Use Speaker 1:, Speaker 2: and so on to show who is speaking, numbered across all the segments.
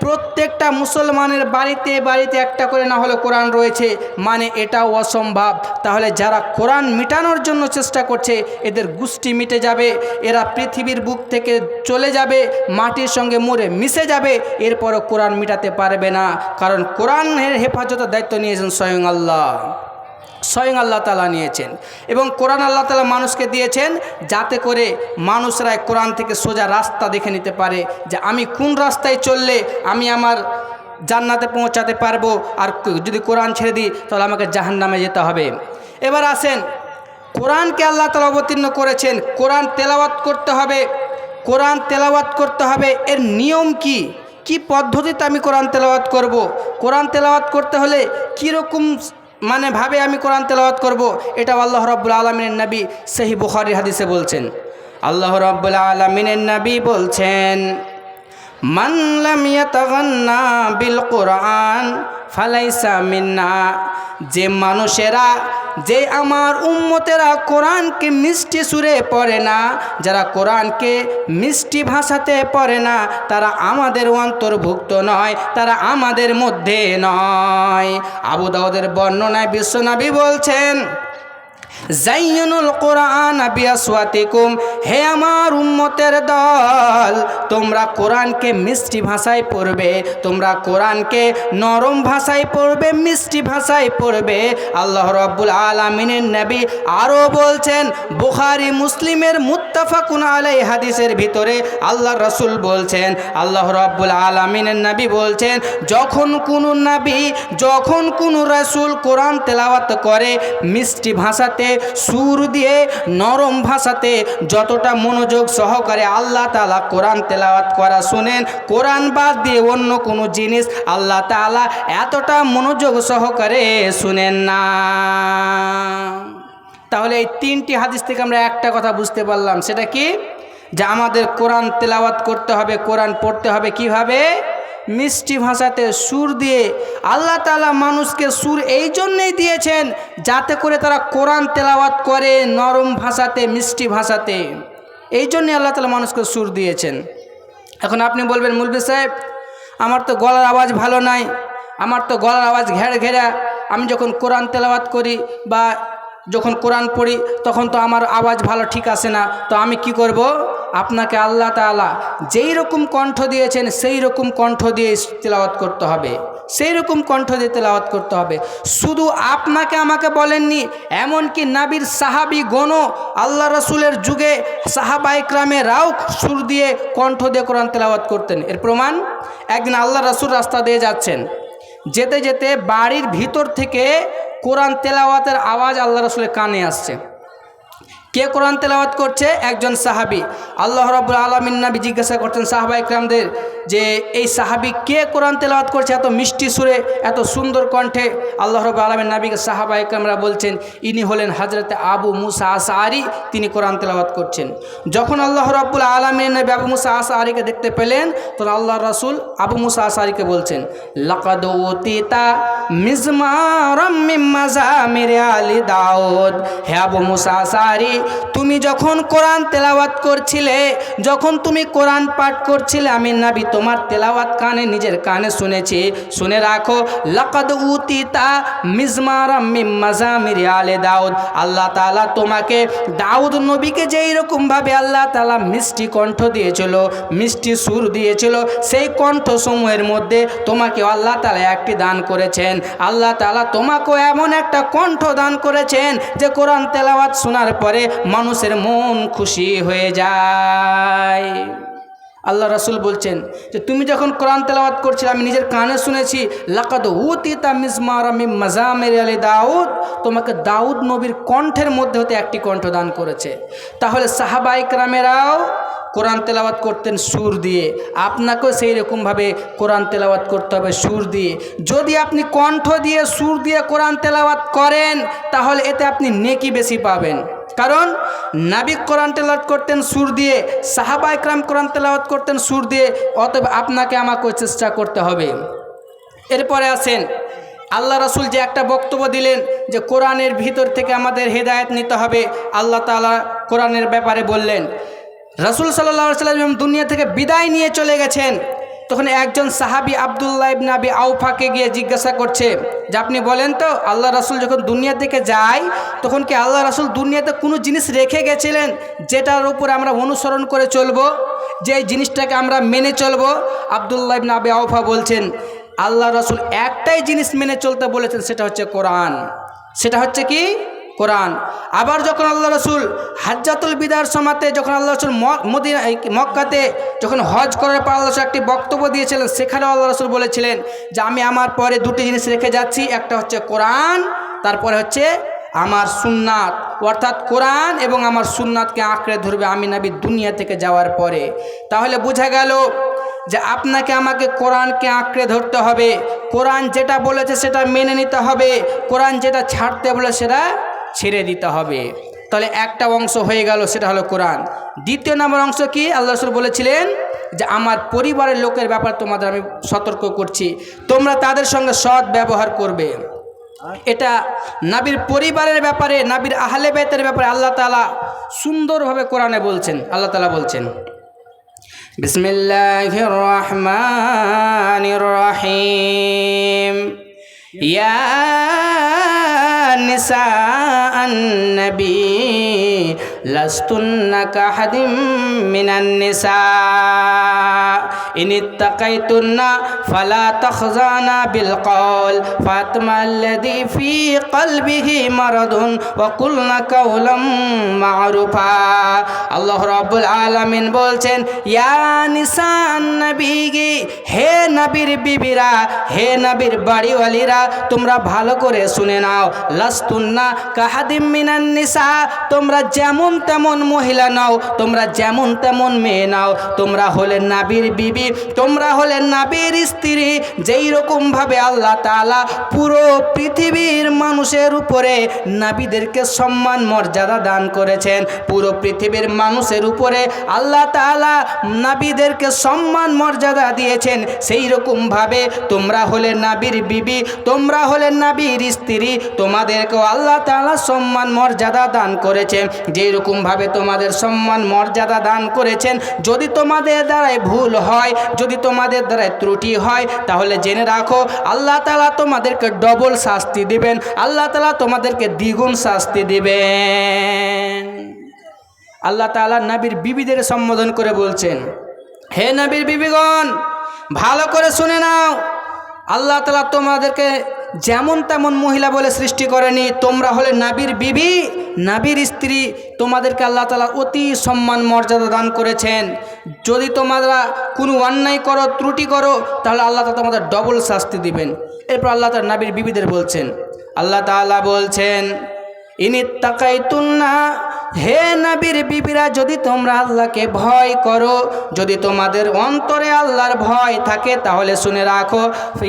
Speaker 1: প্রত্যেকটা মুসলমানের বাড়িতে বাড়িতে একটা করে না হলে কোরআন রয়েছে মানে এটাও অসম্ভব। তাহলে যারা কোরআন মিটানোর জন্য চেষ্টা করছে, এদের গোষ্ঠী মিটে যাবে, এরা পৃথিবীর বুক থেকে চলে যাবে, মাটির সঙ্গে মরে মিশে যাবে, এরপরও কোরআন মিটাতে পারবে না। কারণ কোরআনের হেফাজতের দায়িত্ব নিয়েছেন স্বয়ং আল্লাহ। স্বয়ং আল্লাহ তালা নিয়েছেন এবং কোরআন আল্লাহ তালা মানুষকে দিয়েছেন যাতে করে মানুষরা কোরআন থেকে সোজা রাস্তা দেখে নিতে পারে যে আমি কোন রাস্তায় চললে আমি আমার জান্নাতে পৌঁছাতে পারব আর যদি কোরআন ছেড়ে দিই তাহলে আমাকে জাহান নামে যেতে হবে। এবার আসেন, কোরআনকে আল্লাহ তালা অবতীর্ণ করেছেন। কোরআন তেলাওয়াত করতে হবে। কোরআন তেলাওয়াত করতে হবে। এর নিয়ম কি? কি পদ্ধতিতে আমি কোরআন তেলাওয়াত করব। কোরআন তেলাওয়াত করতে হলে কীরকম মানে ভাবে আমি কোরআন তেলাওয়াত করব এটা আল্লাহ রব্বুল আলমিনের নবী সেই বুখারির হাদিসে বলছেন। আল্লাহ রব্বুল আলমিনের নবী বলছেন মানলাম ইয়াতাগান্না বিল কোরআন ফালাইসা মিন্না, যে মানুষেরা, যে আমার উম্মতেরা কোরআনকে মিষ্টি সুরে পড়ে না, যারা কোরআনকে মিষ্টি ভাষাতে পড়ে না, তারা আমাদের অন্তর্ভুক্ত নয়, তারা আমাদের মধ্যে নয়। আবু দাউদের বর্ণনায় বিশ্বনাবি বলছেন জাইনুল কোরআন বিয়াসওয়াতিকুম হে আমার উম্মতের দল, তোমরা কোরআনকে মিষ্টি ভাষায় পড়বে, তোমরা কোরআনকে নরম ভাষায় পড়বে, মিষ্টি ভাষায় পড়বে। আল্লাহ রব্বুল আলমিনের নবী আরও বলছেন, বুখারি, মুসলিমের মুত্তাফাকুন আলাই হাদিসের ভিতরে আল্লাহ রসুল বলছেন, আল্লাহ রব্বুল আলমিনের নবী বলছেন, যখন কোনো নবী, যখন কোনো রসুল কোরআন তেলাওয়াত করে, মিষ্টি ভাষাতে সুর দিয়ে, নরম ভাষাতে যতটা মনোযোগ সহকারে আল্লাহ তালা কোরআন তেলাওয়াত করা শুনেন, কোরআন বাদ দিয়ে অন্য কোনো জিনিস আল্লাহ তালা এতটা মনোযোগ সহকারে শুনেন না। তাহলে এই তিনটি হাদিস থেকে আমরা একটা কথা বুঝতে পারলাম, সেটা কি? যে আমাদের কোরআন তেলাওয়াত করতে হবে, কোরআন পড়তে হবে কীভাবে? মিষ্টি ভাষাতে সুর দিয়ে আল্লাহ তালা মানুষকে সুর এই জন্যেই দিয়েছেন যাতে করে তারা কোরআন তেলাওয়াত করে নরম ভাষাতে, মিষ্টি ভাষাতে। এই জন্যে আল্লাহ তালা মানুষকে সুর দিয়েছেন। এখন আপনি বলবেন মুলবি সাহেব, আমার তো গলার আওয়াজ ভালো নাই, আমার তো গলার আওয়াজ ঘের ঘেরা আমি যখন কোরআন তেলাওয়াত করি বা যখন কোরআন পড়ি, তখন তো আমার আওয়াজ ভালো ঠিক আসে না। তো আমি কি করব? আপনাকে আল্লাহ তালা যেই রকম কণ্ঠ দিয়েছেন, সেই রকম কণ্ঠ দিয়ে তেলাওয়াত করতে হবে। সেই রকম কণ্ঠ দিয়ে তেলাওয়াত করতে হবে। শুধু আপনাকে আমাকে বলেননি, এমনকি নাবির সাহাবি গণ আল্লাহ রসুলের যুগে সাহাবা ইকরামেরাও সুর দিয়ে কণ্ঠ দিয়ে কোরআন তেলাওয়াত করতেন। এর প্রমাণ, একদিন আল্লাহ রসুল রাস্তা দিয়ে যাচ্ছেন। যেতে যেতে বাড়ির ভিতর থেকে কোরআন তেলাওয়াতের আওয়াজ আল্লাহ রসুলের কানে আসছে। কে কোরআন তেলাওয়াত করছে? একজন সাহাবি। আল্লাহ রব্বুল আলমিন নাবি জিজ্ঞাসা করতেন সাহাবা ইকরামদের যে এই সাহাবি কে কোরআন তেলাওয়াত করছে? এত মিষ্টি সুরে, এত সুন্দর কণ্ঠে আল্লাহ রব আলমিন নাবিকে সাহাবা ইকরামরা বলছেন, ইনি হলেন হাজরতে আবু মুসা আসারি তিনি কোরআন তেলাওয়াত করছেন। যখন আল্লাহ রব্বুল আলমিন নবী আবু মুসা আসারিকে দেখতে পেলেন, তখন আল্লাহ রসুল আবু মুসা আসারিকে বলছেন, লাকাদ ওতিতা মিজমারাম মিম মাজামির আলী দাউদ। হে আবু মুসা আসারি তুমি যখন কোরআন তেলাওয়াত করছিলে, যখন তুমি কোরআন পাঠ করছিলে, আমি নাবি তোমার তেলাওয়াত কানে, নিজের কানে শুনেছি। শুনে রাখো, লাকাদ উতিতা মিজমারা মিম মাজামির আলে দাউদ। আল্লাহ তাআলা তোমাকে দাউদ নবীকে যেই রকমভাবে আল্লাহ তাআলা মিষ্টি কণ্ঠ দিয়েছিল, মিষ্টি সুর দিয়েছিল, সেই কণ্ঠ সমূহের মধ্যে তোমাকে আল্লাহ তাআলা একটি দান করেছেন। আল্লাহ তাআলা তোমাকেও এমন একটা কণ্ঠ দান করেছেন যে কোরআন তেলাওয়াত শোনার পরে মানুষের মন খুশি হয়ে যায়। আল্লাহ রাসুল বলছেন যে, তুমি যখন কোরআন তেলাওয়াত করছিলে, আমি নিজের কানে শুনেছি, লাকাদ উতিতা মিসমার আমি মাজামের আলী দাউদ, তোমাকে দাউদ নবীর কণ্ঠের মধ্যে হতে একটি কণ্ঠ দান করেছে। তাহলে সাহাবাই ক্রামেরাও কোরআন তেলাওয়াত করতেন সুর দিয়ে। আপনাকেও সেই রকমভাবে কোরআন তেলাওয়াত করতে হবে সুর দিয়ে। যদি আপনি কণ্ঠ দিয়ে, সুর দিয়ে কোরআন তেলাওয়াত করেন, তাহলে এতে আপনি নেকি বেশি পাবেন। কারণ নাবিক কোরআন তেলাওয়াত করতেন সুর দিয়ে, সাহাবা ইকরাম কোরআন তেলাওয়াত করতেন সুর দিয়ে, অতএব আপনাকে আমাকে চেষ্টা করতে হবে। এরপরে আসেন আল্লাহ রসুল যে একটা বক্তব্য দিলেন যে কোরআনের ভিতর থেকে আমাদের হেদায়েত নিতে হবে, আল্লাহ তালা কোরআনের ব্যাপারে বললেন, রসুল সাল্লাহ সাল্লাম দুনিয়া থেকে বিদায় নিয়ে চলে গেছেন। তখন একজন সাহাবি আবদুল্লাহ আবি আউফাকে গিয়ে জিজ্ঞাসা করছে, যে আপনি বলেন তো, আল্লাহ রাসুল যখন দুনিয়া থেকে যায়, তখন কি আল্লাহ রাসুল দুনিয়াতে কোনো জিনিস রেখে গেছিলেন যেটার উপর আমরা অনুসরণ করে চলবো? যে জিনিসটাকে আমরা মেনে চলবো? আবদুল্লাহ আবি আউফা বলছেন, আল্লাহ রাসুল একটাই জিনিস মেনে চলতে বলেছেন, সেটা হচ্ছে কোরআন। সেটা হচ্ছে কি? কোরআন। আবার যখন আল্লাহ রসুল হাজ্জাতুল বিদার সমাতে, যখন আল্লাহ রসুল মদিনা মক্কাতে যখন হজ করার পর আল্লাহ একটি বক্তব্য দিয়েছিলেন, সেখানেও আল্লাহ রসুল বলেছিলেন যে, আমি আমার পরে দুটি জিনিস রেখে যাচ্ছি, একটা হচ্ছে কোরআন, তারপরে হচ্ছে আমার সুন্নাত। অর্থাৎ কোরআন এবং আমার সুন্নাতকে আঁকড়ে ধরবে আমি নাবি দুনিয়া থেকে যাওয়ার পরে। তাহলে বোঝা গেল যে, আপনাকে আমাকে কোরআনকে আঁকড়ে ধরতে হবে। কোরআন যেটা বলেছে সেটা মেনে নিতে হবে। কোরআন যেটা ছাড়তে বলে সেটা ছেড়ে দিতে হবে। তাহলে একটা অংশ হয়ে গেল, সেটা হলো কোরআন। দ্বিতীয় নম্বর অংশ কি? আল্লাহ রসুল বলেছিলেন যে, আমার পরিবারের লোকের ব্যাপার তোমাদের আমি সতর্ক করছি। তোমরা তাদের সঙ্গে সৎ ব্যবহার করবে। এটা নাবির পরিবারের ব্যাপারে, নাবির আহলে বেতের ব্যাপারে আল্লাহ তালা সুন্দরভাবে কোরআনে বলছেন। আল্লাহ তালা বলছেন, বিসমিল্লাহির রহমানির রহিম। ইয়া নিসা النبي لستن كأحد من النساء ফালা বিল কল আলামিন বলছেন, ইয়া হে নবীর বিবিরা, হে নবীর বাড়িওয়ালিরা, তোমরা ভালো করে শুনে নাও। লাস্তুন্না কাহাদিম মিনান নিসা, তোমরা যেমন তেমন মহিলা নাও, তোমরা যেমন তেমন মেয়ে নাও, তোমরা হলে নাবির বিবি তোমরা হলেন নাবির স্ত্রী। যেই রকমভাবে আল্লাহ তাআলা পুরো পৃথিবীর মানুষের উপরে নাবিদেরকে সম্মান, মর্যাদা দান করেছেন, পুরো পৃথিবীর মানুষের উপরে আল্লাহ তাআলা নাবিদেরকে সম্মান, মর্যাদা দিয়েছেন। সেই রকমভাবে তোমরা হলে নাবির বিবি, তোমরা হলে নাবির স্ত্রী, তোমাদেরকেও আল্লাহ তাআলা সম্মান, মর্যাদা দান করেছেন। যেই রকমভাবে তোমাদের সম্মান, মর্যাদা দান করেছেন, যদি তোমাদের দ্বারাই ভুল হয় যদি তোমাদের দ্বারায় ত্রুটি হয়, তাহলে জেনে রাখো, আল্লাহ তালা তোমাদেরকে ডবল শাস্তি দিবেন। আল্লাহ তালা তোমাদেরকে দ্বিগুণ শাস্তি দিবেন। আল্লাহ তালা নাবির বিবিদের সম্বোধন করে বলছেন, হে নাবির বিবিগণ, ভালো করে শুনে নাও। আল্লাহ তালা তোমাদেরকে যেমন তেমন মহিলা বলে সৃষ্টি করেনি, তোমরা হলে নাবির বিবি, নাবির স্ত্রী। তোমাদেরকে আল্লাহ তালা অতি সম্মান, মর্যাদা দান করেছেন। যদি তোমরা কোনো অন্যায় করো, ত্রুটি করো, তাহলে আল্লাহ তালা তোমাদের ডবল শাস্তি দিবেন। এরপর আল্লাহ তালা নাবির বিবিদের বলছেন, আল্লাহ তাআলা বলছেন, ইনি তাকাইতুন্না হে নবীর বিবিরা, যদি তোমরা আল্লাহকে ভয় করো, যদি তোমাদের অন্তরে আল্লাহর ভয় থাকে, তাহলে শুনে রাখো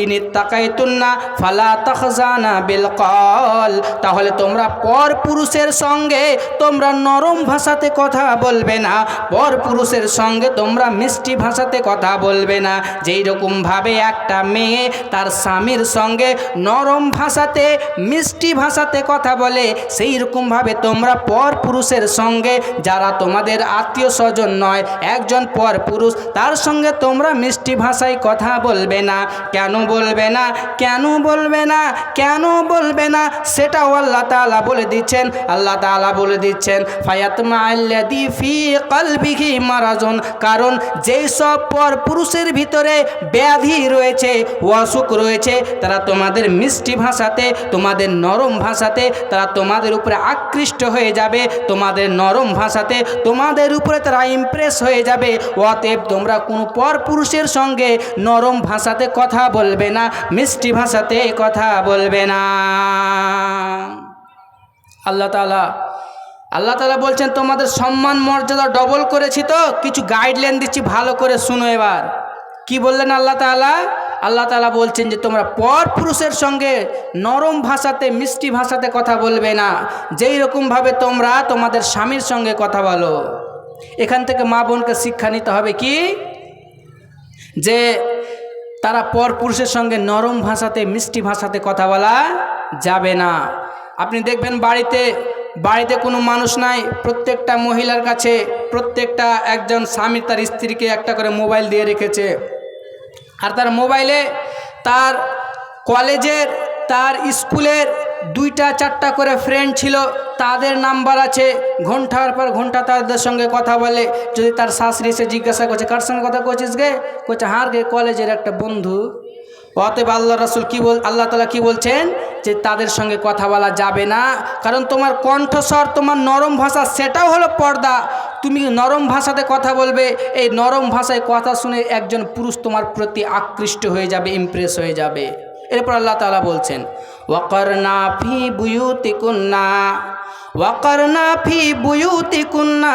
Speaker 1: ইনি তাকাইতুন্না ফালা তখজানা বিল কল তাহলে তোমরা পর পুরুষের সঙ্গে তোমরা নরম ভাষাতে কথা বলবে না, পর পুরুষের সঙ্গে তোমরা মিষ্টি ভাষাতে কথা বলবে না। যেই রকমভাবে একটা মেয়ে তার স্বামীর সঙ্গে নরম ভাষাতে, মিষ্টি ভাষাতে কথা বলে, সেই রকমভাবে তোমরা পর পুরুষের সঙ্গে, যারা তোমাদের আত্মীয় স্বজন নয়, একজন পর পুরুষ, তার সঙ্গে তোমরা মিষ্টি ভাষায় কথা বলবে না। কেন বলবে না? কেন বলবে না? কেন বলবে না? সেটাও আল্লাহ তাআলা বলে দিচ্ছেন। আল্লাহ তাআলা বলে দিচ্ছেন মারাজন কারণ যেই সব পর পুরুষের ভিতরে ব্যাধি রয়েছে, অসুখ রয়েছে, তারা তোমাদের মিষ্টি ভাষাতে, তোমাদের নরম ভাষাতে, তারা তোমাদের উপরে আকৃষ্ট হয়ে যাবে তোমাদের নরম ভাষাতে তোমাদের উপরে তারা ইমপ্রেস হয়ে যাবে। অতএব তোমরা কোনো পর পুরুষের সঙ্গে নরম ভাষাতে কথা বলবে না, মিষ্টি ভাষাতে কথা বলবে না। আল্লাহ তালা আল্লাহ তালা বলছেন, তোমাদের সম্মান মর্যাদা ডবল করেছি তো, কিছু গাইডলাইন দিচ্ছি, ভালো করে শুনো এবার। কি বললেন আল্লাহ তালা আল্লাহ তালা বলছেন যে তোমরা পর পুরুষের সঙ্গে নরম ভাষাতে, মিষ্টি ভাষাতে কথা বলবে না। যেই রকমভাবে তোমরা তোমাদের স্বামীর সঙ্গে কথা বলো, এখান থেকে মা বোনকে শিক্ষা নিতে হবে কি? যে তারা পর পুরুষের সঙ্গে নরম ভাষাতে, মিষ্টি ভাষাতে কথা বলা যাবে না। আপনি দেখবেন বাড়িতে বাড়িতে কোনো মানুষ নাই, প্রত্যেকটা মহিলার কাছে প্রত্যেকটা একজন স্বামী তার স্ত্রীকে একটা করে মোবাইল দিয়ে রেখেছে। আর তার মোবাইলে তার কলেজের, তার স্কুলের দুইটা, চারটা করে ফ্রেন্ড ছিল। তাদের নাম্বার আছে। ঘণ্টার পর ঘণ্টা তাদের সঙ্গে কথা বলে। যদি তার শাশুড়ি এসে জিজ্ঞাসা করছে, কার সঙ্গে কথা করছিস গে? করছে হার গে, কলেজের একটা বন্ধু। অতএব আল্লাহ রাসুল কি বল, আল্লাহ তালা কি বলছেন? যে তাদের সঙ্গে কথা বলা যাবে না। কারণ তোমার কণ্ঠস্বর, তোমার নরম ভাষা, সেটাও হলো পর্দা। তুমি নরম ভাষাতে কথা বলবে, এই নরম ভাষায় কথা শুনে একজন পুরুষ তোমার প্রতি আকৃষ্ট হয়ে যাবে ইমপ্রেস হয়ে যাবে। এরপর আল্লাহ তাআলা বলছেন ওয়াকরনা ফি বুয়ুতিকুন্না। ওয়াকরনা ফি বুয়ুতিকুন্না।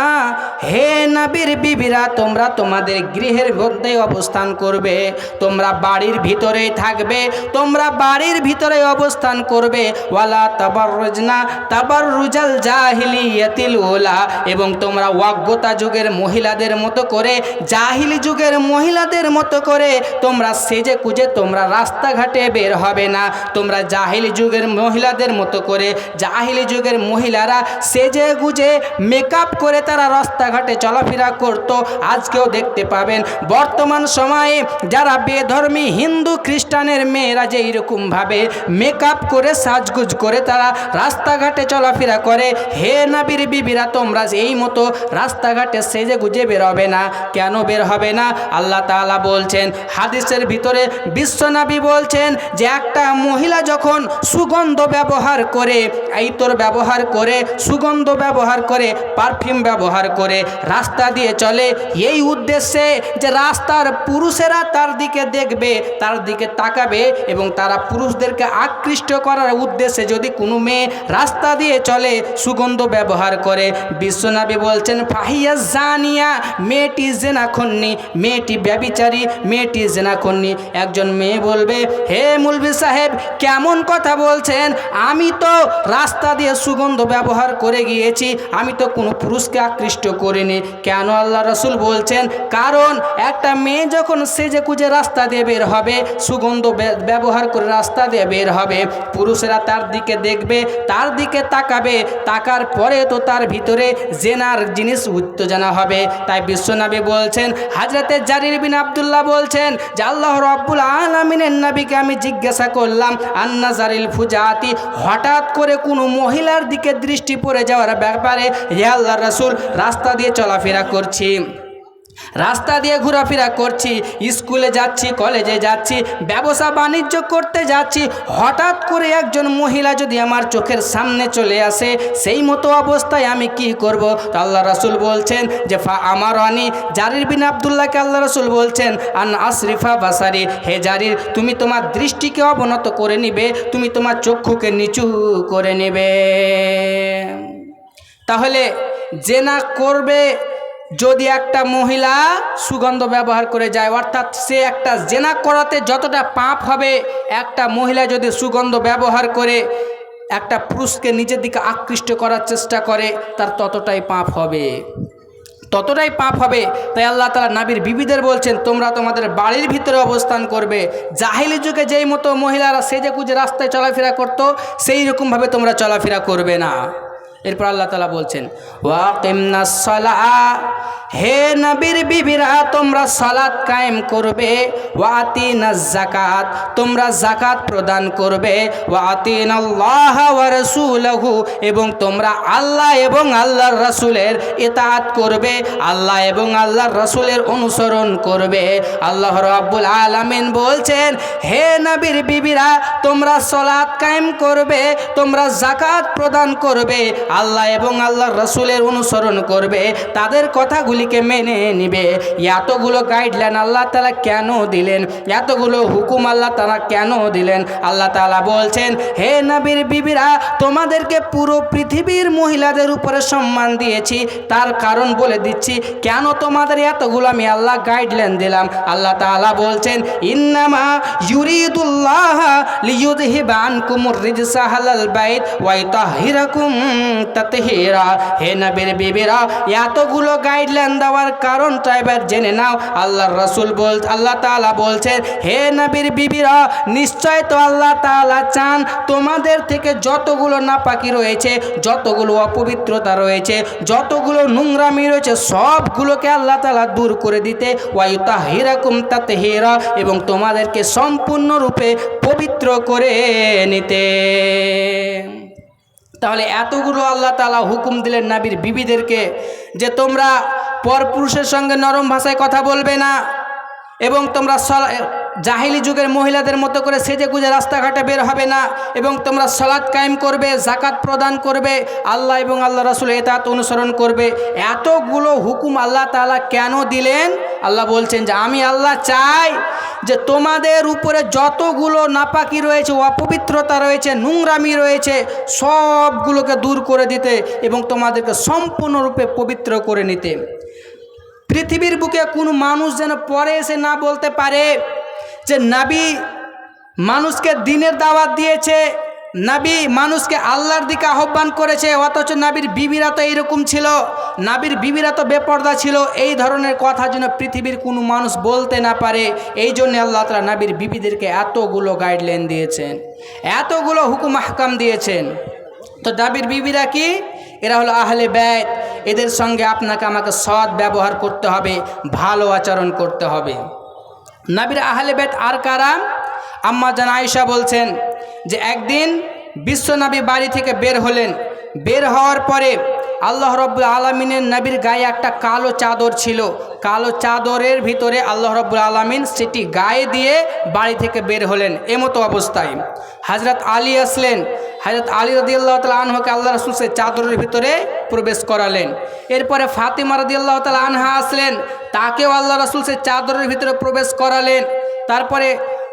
Speaker 1: হে নবীর বিবিরা, তোমরা তোমাদের গৃহের মধ্যে অবস্থান করবে, তোমরা বাড়ির ভিতরেই থাকবে, তোমরা বাড়ির ভিতরে অবস্থান করবে। ওয়ালা তাবাররুজনা, তাবাররুজাল জাহিলিয়াতিল ওলা এবং তোমরা অজ্ঞতা যুগের মহিলাদের মতো করে, জাহিলি যুগের মহিলাদের মতো করে, তোমরা সেজে কুজে, তোমরা রাস্তাঘাটে বের হবে না। তোমরা জাহিলি যুগের মহিলাদের মতো করে, জাহিলি যুগের মহিলারা সেজে গুজে মেকআপ করে তারা রাস্তাঘাটে চলাফেরা করত। আজকেও দেখতে পাবেন। বর্তমান সময়ে যারা বেধর্মী হিন্দু খ্রিস্টানের মেয়েরা যে এইরকমভাবে মেকআপ করে সাজগুজ করে তারা রাস্তাঘাটে চলাফেরা করে, হে নাবির বিবিরা, তোমরা এই মতো রাস্তাঘাটে সেজে গুজে বের হবে না। কেন বের হবে না? আল্লাহ তাআলা বলছেন, হাদিসের ভিতরে বিশ্বনাবি বলছেন যে, একটা মহিলা যখন সুগন্ধ ব্যবহার করে, আইতর ব্যবহার করে সুগন্ধ ব্যবহার করে পারফিউম ব্যবহার করে রাস্তা দিয়ে চলে। এই উদ্দেশ্যে যে রাস্তার পুরুষেরা তার দিকে দেখবে, তার দিকে তাকাবে এবং তারা পুরুষদেরকে আকৃষ্ট করার উদ্দেশ্যে যদি কোনো মেয়ে রাস্তা দিয়ে চলে, সুগন্ধ ব্যবহার করে, বিশ্বনবী বলছেন, ফাহিয়া জানিয়া, মেয়েটি জেনাখন্নি মেয়েটি ব্যবিচারী, মেয়েটি জেনাখন্নি একজন মেয়ে বলবে, হে মুলবি সাহেব, কেমন কথা বলছেন? আমি তো রাস্তা দিয়ে সুগন্ধ ব্যবহার করে গিয়েছি, আমি তো কোনো পুরুষকে আকৃষ্ট করিনি। কেন আল্লাহ রসুল বলছেন, কারণ একটা মেয়ে যখন সেজে কুজে রাস্তা দিয়ে বের হবে, সুগন্ধ ব্যবহার করে রাস্তা দিয়ে বের হবে, পুরুষেরা তার দিকে দেখবে, তার দিকে তাকাবে, তাকার পরে তো তার ভিতরে জেনার জিনিস উত্তেজনা হবে। তাই বিশ্বনবী বলছেন, হাজরতে জারির বিন আবদুল্লাহ বলছেন যে, আল্লাহ রব্বুল আলমিনের নবীকে আমি জিজ্ঞাসা করলাম, আন্না জারিল ফুজাতি, হঠাৎ করে কোনো মহিলার দিকে দৃষ্টি পড়ে যাওয়ার ব্যাপারে হে আল্লাহ রাসুল রাস্তা দিয়ে চলাফেরা করছি। রাস্তা দিয়ে ঘোরাফেরা করছি, স্কুলে যাচ্ছি, কলেজে যাচ্ছি, ব্যবসা বাণিজ্য করতে যাচ্ছি, হঠাৎ করে একজন মহিলা যদি আমার চোখের সামনে চলে আসে, সেই মতো অবস্থায় আমি কি করব? আল্লাহ রসুল বলছেন যে, ফা আমার আনি জারির বিন আবদুল্লাহকে আল্লাহ রসুল বলছেন, আন আশরিফা বাসারি, হে জারির, তুমি তোমার দৃষ্টিকে অবনত করে নিবে, তুমি তোমার চক্ষুকে নিচু করে নেবে। তাহলে জেনা করবে যদি একটা মহিলা সুগন্ধ ব্যবহার করে যায়, অর্থাৎ সে একটা জেনা করাতে যতটা পাপ হবে, একটা মহিলা যদি সুগন্ধ ব্যবহার করে একটা পুরুষকে নিজের দিকে আকৃষ্ট করার চেষ্টা করে, তার ততটাই পাপ হবে। ততটাই পাপ হবে। তাই আল্লাহ তালা নাবির বিবিদের বলছেন, তোমরা তোমাদের বাড়ির ভিতরে অবস্থান করবে। জাহিলি যুগে যেই মতো মহিলারা সেজে কুজে রাস্তায় চলাফেরা করতো, সেই রকমভাবে তোমরা চলাফেরা করবে না। এরপর আল্লাহ তালা বলছেন হে নবীর বিবিরা, তোমরা সালাত কায়েম করবে, ওয়াতিনা জাকাত তোমরা জাকাত প্রদান করবে ওয়াতিন আল্লাহ রাসূলহু, এবং তোমরা আল্লাহ এবং আল্লাহর রসুলের ইতাআত করবে, আল্লাহ এবং আল্লাহর রসুলের অনুসরণ করবে। আল্লাহ রাব্বুল আলামিন বলছেন, হে নবীর বিবিরা, তোমরা সালাত কায়েম করবে, তোমরা জাকাত প্রদান করবে আল্লাহ এবং আল্লাহর রসুলের অনুসরণ করবে, তাদের কথাগুলিকে মেনে নিবে। এতগুলো গাইডলাইন আল্লাহ তালা কেন দিলেন? এতগুলো হুকুম আল্লাহ তালা কেন দিলেন? আল্লাহ তালা বলছেন, হে নবীর বিবিরা, তোমাদেরকে পুরো পৃথিবীর মহিলাদের উপরে সম্মান দিয়েছি। তার কারণ বলে দিচ্ছি, কেন তোমাদের এতগুলো আমি আল্লাহ গাইডলাইন দিলাম? আল্লাহ তাআলা বলছেন, ইন্নামা ইউরিদুল্লাহ লিয়ুযহিবা আনকুমুর রিজসা হালাল বাইত ওয়া ইতাহহিরাকুম তাতহীরা। হে নবীর বিবিরা, এতগুলো গাইডলাইন দেওয়ার কারণ ট্রাইবার জেনে নাও। আল্লাহর রসুল বল, আল্লাহ তাআলা বলছেন, হে নবীর বিবিরা, নিশ্চয় তো আল্লাহ তাআলা চান তোমাদের থেকে যতগুলো নাপাকি রয়েছে, যতগুলো অপবিত্রতা রয়েছে, যতগুলো নোংরামি রয়েছে, সবগুলোকে আল্লাহ তালা দূর করে দিতে। ওয়ায়ুতাহিরাকুম হেরা এবং তোমাদেরকে সম্পূর্ণরূপে পবিত্র করে নিতে। তাহলে এতগুলো আল্লাহ তালা হুকুম দিলেন নাবির বিবিদেরকে যে তোমরা পরপুরুষের সঙ্গে নরম ভাষায় কথা বলবে না এবং তোমরা জাহিলি যুগের মহিলাদের মতো করে সেজে গুজে রাস্তাঘাটে বের হবে না এবং তোমরা সলাৎ কায়েম করবে, জাকাত প্রদান করবে, আল্লাহ এবং আল্লাহ রসুল এতাত অনুসরণ করবে। এতগুলো হুকুম আল্লাহ তাআলা কেন দিলেন? আল্লাহ বলছেন যে, আমি আল্লাহ চাই যে তোমাদের উপরে যতগুলো নাপাকি রয়েছে, অপবিত্রতা রয়েছে, নোংরামি রয়েছে, সবগুলোকে দূর করে দিতে এবং তোমাদেরকে সম্পূর্ণরূপে পবিত্র করে নিতে। পৃথিবীর বুকে কোনো মানুষ যেন পরে এসে না বলতে পারে যে নাবি মানুষকে দিনের দাওয়াত দিয়েছে, নাবি মানুষকে আল্লাহর দিকে আহ্বান করেছে, অথচ নাবির বিবিরা তো এইরকম ছিল, নাবির বিবিরা তো বেপর্দা ছিল, এই ধরনের কথা যেন পৃথিবীর কোনো মানুষ বলতে না পারে, এই জন্য আল্লাহ তালা নাবির বিবিদেরকে এতগুলো গাইডলাইন দিয়েছেন, এতগুলো হুকুম হাকাম দিয়েছেন। তো নাবির বিবিরা কি? এরা হলো আহলে ব্যয় এদের সঙ্গে আপনাকে আমাকে সৎ ব্যবহার করতে হবে, ভালো আচরণ করতে হবে। নাবির আহলে বেত আর কারা আম্মা জান আয়েশা বলছেন যে একদিন বিশ্বনবী বাড়ি থেকে বের হলেন। বের হওয়ার পরে আল্লাহ রব্বুল আলমিনের নবীর গায়ে একটা কালো চাদর ছিল। কালো চাদরের ভিতরে আল্লাহ রব্বুল আলমিন সেটি গায়ে দিয়ে বাড়ি থেকে বের হলেন। এমতো অবস্থায় হজরত আলী আসলেন। হজরত আলী রদি আল্লাহ তালা আনহাকে আল্লাহ রসুল সে চাদরের ভিতরে প্রবেশ করালেন। এরপরে ফাতিমা রদি আল্লাহ তালা আনহা আসলেন। তাকেও আল্লাহ রসুল সে চাদরের ভিতরে প্রবেশ করালেন। তারপরে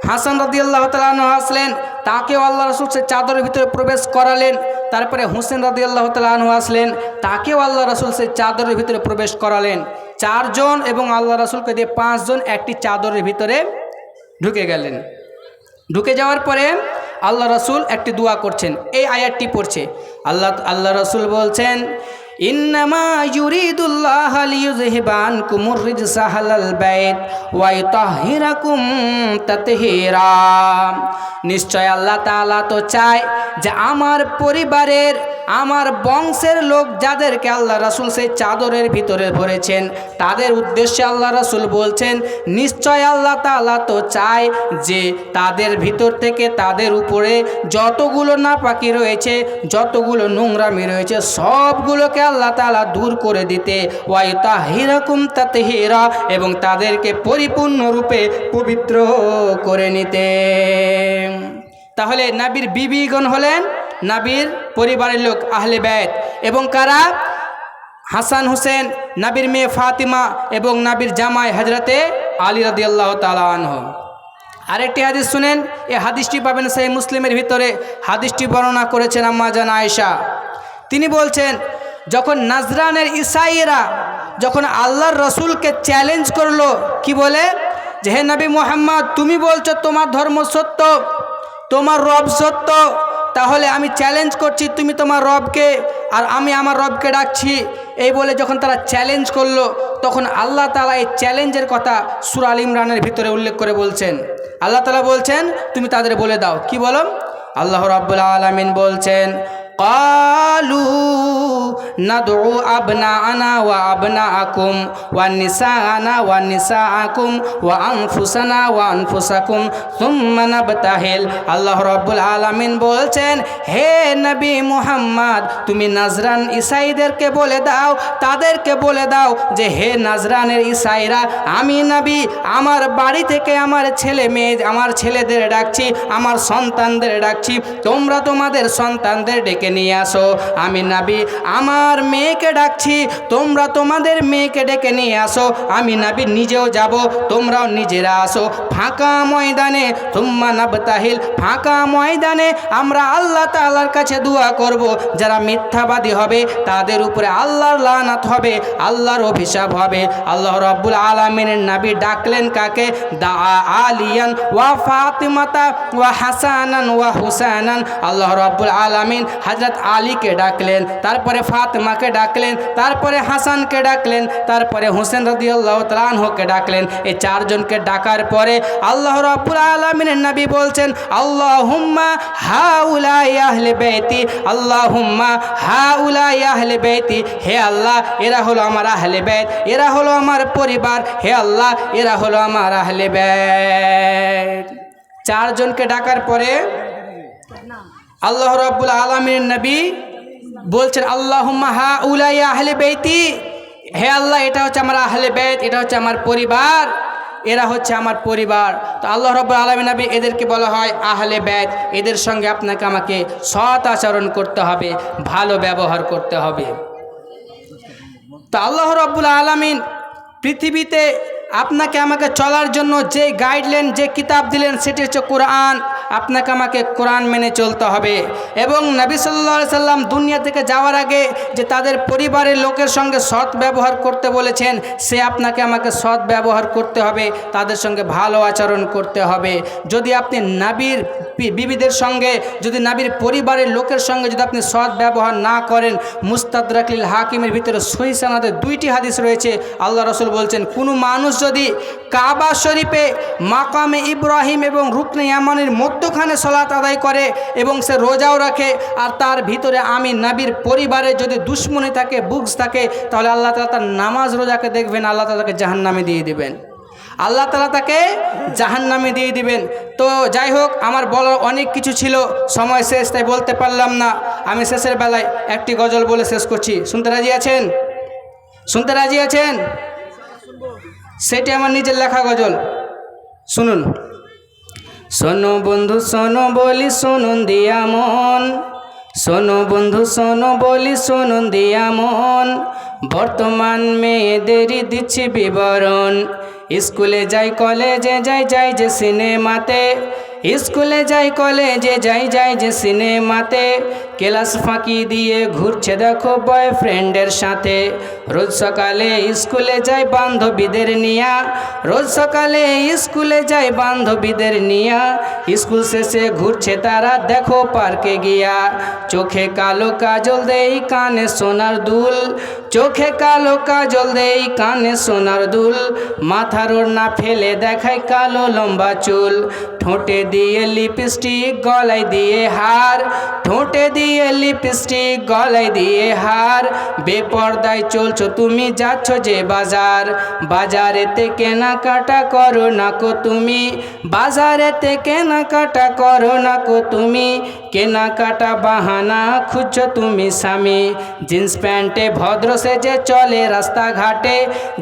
Speaker 1: হাসান রদি আল্লাহ তালাহ আসলেন। তাকেও আল্লাহ রসুল সে চাদরের ভিতরে প্রবেশ করালেন। তারপরে হুসেন রদি আল্লাহ তালাহ আসলেন। তাকেও আল্লাহ রসুল সে চাদরের ভিতরে প্রবেশ করালেন। চারজন এবং আল্লাহ রসুলকে দিয়ে পাঁচজন একটি চাদরের ভিতরে ঢুকে গেলেন। ঢুকে যাওয়ার পরে আল্লাহ রসুল একটি দোয়া করছেন। এই আয়াতটি পড়ছে। আল্লাহ আল্লাহ রসুল বলছেন ইন্নামা ইউরিদুল্লাহ নিশ্চয় আল্লাহ তো চায় যে আমার পরিবারের, আমার বংশের লোক যাদেরকে আল্লাহ রাসুল সেই চাদরের ভিতরে ভরেছেন, তাদের উদ্দেশ্যে আল্লাহ রাসুল বলছেন, নিশ্চয় আল্লাহ তাআলা তো চায় যে তাদের ভিতর থেকে তাদের উপরে যতগুলো না নাপাকি রয়েছে, যতগুলো নোংরামি রয়েছে, সবগুলোকে আল্লাহ তাআলা দূর করে দিতে। ওয়াইতা হিরকম তাতে হেরা এবং তাদেরকে পরিপূর্ণরূপে পবিত্র করে নিতে। তাহলে নাবির বিবিগণ হলেন নাবির পরিবারের লোক আহলে ব্যয় এবং কারা? হাসান হোসেন, নাবির মেয়ে ফাতিমা, এবং নাবির জামাই হজরতে আলী রদি আল্লাহ তালাহ আরেকটি হাদিস শুনেন এই হাদিসটি পাবেন সেই মুসলিমের ভিতরে। হাদিসটি বর্ণনা করেছেন আম্মা জান আয়েশা। তিনি বলছেন যখন নাজরানের ইসাইরা যখন আল্লাহর রসুলকে চ্যালেঞ্জ করল, কি বলে? যে হে নবী মোহাম্মদ, তুমি বলছো তোমার ধর্ম সত্য, তোমার রব সত্য, তাহলে আমি চ্যালেঞ্জ করছি তুমি তোমার রবকে আর আমি আমার রবকে ডাকছি। এই বলে যখন তারা চ্যালেঞ্জ করল, তখন আল্লাহ তালা এই চ্যালেঞ্জের কথা সুর আল ইমরানের ভিতরে উল্লেখ করে বলছেন। আল্লাহ তালা বলছেন, তুমি তাদের বলে দাও। কি বলো? আল্লাহ রাব্বুল আলামিন বলছেন قالوا ندعو أبناءنا وأبناءكم ونساءنا ونساءكم وأنفسنا وأنفسكم ثم نبتهل আল্লাহ রাব্বুল আলামিন বলছেন হে নবী মুহাম্মদ তুমি নাজরান ইসাইদেরকে বলে দাও তাদেরকে বলে দাও যে হে নাজরানের ইসাইরা আমি নবী আমার বাড়ি থেকে আমার ছেলে মেয়ে আমার ছেলেদের ডাকছি আমার সন্তানদের ডাকছি তোমরা তোমাদের সন্তানদের ডেকে নিয়ে আসো। আমি নাবি, আমার মেয়েকে ডাকছি, তোমরা তোমাদের মেয়েকে ডেকে নিয়ে আসো। আমি নাবি, নিজেও যাব, তোমরাও নিজেরা আসো। ফাঁকা ময়দানে তুম্মা নাবতাহিল, ফাঁকা ময়দানে আমরা আল্লাহ তাআলার কাছে দোয়া করব। যারা মিথ্যাবাদী হবে, তাদের উপরে আল্লাহর লানাত হবে, আল্লাহর অভিশাপ হবে। আল্লাহ রাব্বুল আলামিনের নবী ডাকলেন কাকে? দা আলিয়ান ওয়া ফাতিমাতা ওয়া হাসানান ওয়া হুসানান। আল্লাহ রাব্বুল আলামিন হাজরত আলীকে ডাকলেন, তারপরে ফাতেমাকে ডাকলেন, তারপরে হাসানকে ডাকলেন, তারপরে হোসেন রদিয়াল্লাহ তালানহকে ডাকলেন। এই চারজনকে ডাকার পরে আল্লাহ রাব্বুল আলামিনের নবী বলছেন আল্লাহ আল্লাহুম্মা হাউলাই আহলে বেতি আল্লাহুম্মা হাউলাই আহলে বেতি হে আল্লাহ, এরা হলো আমার আহলে বেত এরা হলো আমার পরিবার, হে আল্লাহ, এরা হলো আমার আহলে বেত চারজনকে ডাকার পরে আল্লাহ রাব্বুল আলামিনের নবী বলছেন, আল্লাহুম্মা হাউলাই আহলে বেতি হে আল্লাহ, এটা হচ্ছে আমার আহলে বেত এটা হচ্ছে আমার পরিবার। এরা হচ্ছে আমার পরিবার। তো আল্লাহ রব আলমিন নবী এদেরকে বলা হয় আহলে ব্যাগ এদের সঙ্গে আপনাকে আমাকে সৎ আচরণ করতে হবে, ভালো ব্যবহার করতে হবে। তো আল্লাহ রব্বুল আলমিন পৃথিবীতে আপনাকে আমাকে চলার জন্য যে গাইডলাইন যে কিতাব দিলেন, সেটি হচ্ছে কোরআন। আপনাকে আমাকে কোরআন মেনে চলতে হবে। এবং নবী সাল্লা সাল্লাম দুনিয়া থেকে যাওয়ার আগে যে তাদের পরিবারের লোকের সঙ্গে সৎ ব্যবহার করতে বলেছেন, সে আপনাকে আমাকে সৎ ব্যবহার করতে হবে, তাদের সঙ্গে ভালো আচরণ করতে হবে। যদি আপনি নাবির বিবিদের সঙ্গে, যদি নাবির পরিবারের লোকের সঙ্গে যদি আপনি সৎ ব্যবহার না করেন মুস্তাদ রাকলিল হাকিমের ভিতরে সহি সানাদের দুইটি হাদিস রয়েছে। আল্লাহ রসুল বলছেন, কোনো মানুষ যদি কাবা শরীফে মাকামে ইব্রাহিম এবং রুকনে ইয়ামানের মধ্যখানে সলাত আদায় করে এবং সে রোজাও রাখে, আর তার ভিতরে আমি নাবির পরিবারে যদি দুশ্মনী থাকে বুকস থাকে, তাহলে আল্লাহ তালা তার নামাজ রোজাকে দেখবেন, আল্লাহ তালা তাকে জাহান্নামে দিয়ে দেবেন। আল্লাহ তালা তাকে জাহান্নামে দিয়ে দিবেন। তো যাই হোক, আমার বলার অনেক কিছু ছিল, সময় শেষ, তাই বলতে পারলাম না। আমি শেষের বেলায় একটি গজল বলে শেষ করছি। শুনতে রাজি আছেন? শুনতে রাজি আছেন? সেটি আমার নিজের লেখা গজল। শুনুন। শোনো বন্ধু, শোনো বলি, শুনুন দিয়া মন। শোনো বন্ধু, শোনো বলি, শুনুন দিয়া মন। বর্তমান মেয়েদেরই দিচ্ছি বিবরণ। স্কুলে যাই কলেজে যাই যাই যে সিনেমাতে স্কুলে যাই, কলেজে যাই যাই যে সিনেমাতে। ক্লাস ফাঁকি দিয়ে ঘুরছে দেখো বয়ফ্রেন্ডের সাথে। রোজ সকালে স্কুলে যাই বান্ধবীদের নিয়া। রোজ সকালে স্কুলে যাই বান্ধবীদের নিয়া। স্কুল শেষে ঘুরছে তারা দেখো পার্কে গিয়া। চোখে কালো কাজল দেই কানে সোনার দুল। চোখে কালো কাজল দেই কানে সোনার দুল। মাথার না ফেলে দেখায় কালো লম্বা চুল। ঠোঁটে দিয়ে লিপস্টিক গলায় দিয়ে হার, ঠোঁটে দিয়ে লিপস্টিক গলায় দিয়ে হার। বেপর্দায় চলছো তুমি, যাচ্ছ যে বাজার। বাজারেতে কেনাকাটা করো না কো তুমি। বাজারেতে কেনাকাটা করো না কো তুমি। কেনাকাটা বাহানা খুঁজছো তুমি স্বামী। জিন্স প্যান্টে ভদ্র সেজে চলে রাস্তাঘাটে।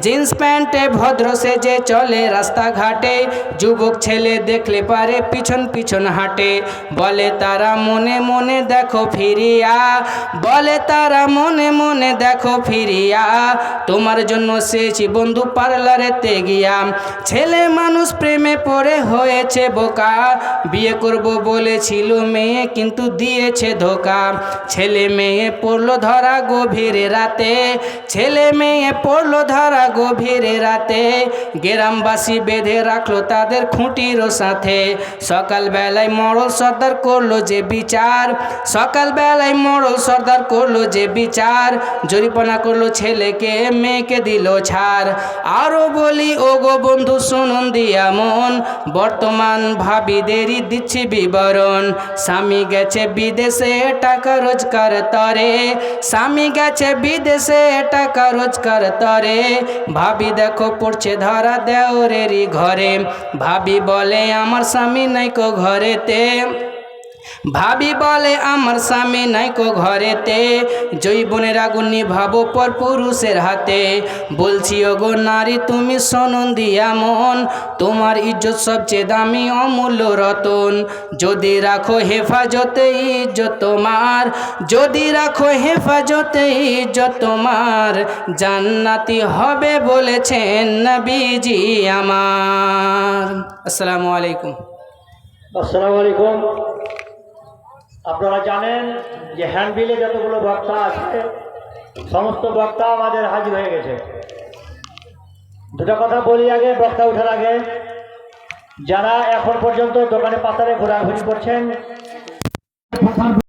Speaker 1: জিন্স প্যান্টে ভদ্র সেজে চলে রাস্তাঘাটে। যুবক ছেলে দেখলে পারে পিছন পিছন হাঁটে। বলে তারা মনে মনে দেখো ফিরিয়া। বলে তারা মনে মনে দেখো ফিরিয়া। তোমার জন্য সেছি বন্ধু পার্লারেতে গিয়া। ছেলে মানুষ প্রেমে পড়ে হয়েছে বোকা। বিয়ে করব বলেছিল মেয়ে, কিন্তু দিয়েছে ধোকা। ছেলে মেয়ে পড়ল ধরা গভীর রাতে। ছেলে মেয়ে পড়ল ধরা গভীর রাতে। গ্রামবাসী বেঁধে রাখল তাদের খুঁটির সাথে। সকালবেলায় মরল সর্দার করল যে বিচার, সকালবেলায় মরল সর্দার করল যে বিচার, জরিপানা করল ছেলেকে, মেয়েকে দিল ছাড়। আরও বলি ও গো বন্ধু, শুনুন দিয়া মন, বর্তমান ভাবিদেরই দিচ্ছি বিবরণ। স্বামী গেছে বিদেশে, টাকা রোজগার তরে। স্বামী গেছে বিদেশে, টাকা রোজগার তরে। ভাবি দেখো, পড়ছে ধরা দেওরেরই ঘরে। ভাবি বলে, আমার স্বামী নাইকো ঘরেতে। ভাবি বলে, আমার স্বামী নাইকো ঘরেতে। জৈবনের আগুন নিভাবো পর পুরুষের হাতে। বলছি ও গো নারী, তুমি শোনুন দিয়া মন তোমার ইজ্জত সবচেয়ে দামি অমূল্য রতন। যদি রাখো হেফাজতে ইজ্জত তোমার, যদি রাখো হেফাজতে ইজ্জত তোমার, জান্নাতি হবে বলেছেন নবীজি আমার। আসসালামু আলাইকুম।
Speaker 2: আসসালামু আলাইকুম। আপনারা জানেন যে হ্যান্ডবিলে যতগুলো বক্তা আছে, সমস্ত বক্তা আমাদের হাজির হয়ে গেছে। দুটা কথা বলি আগে, বক্তা ওঠার আগে। যারা এখন পর্যন্ত দোকানে পাতারে ঘোরাঘুরি করছেন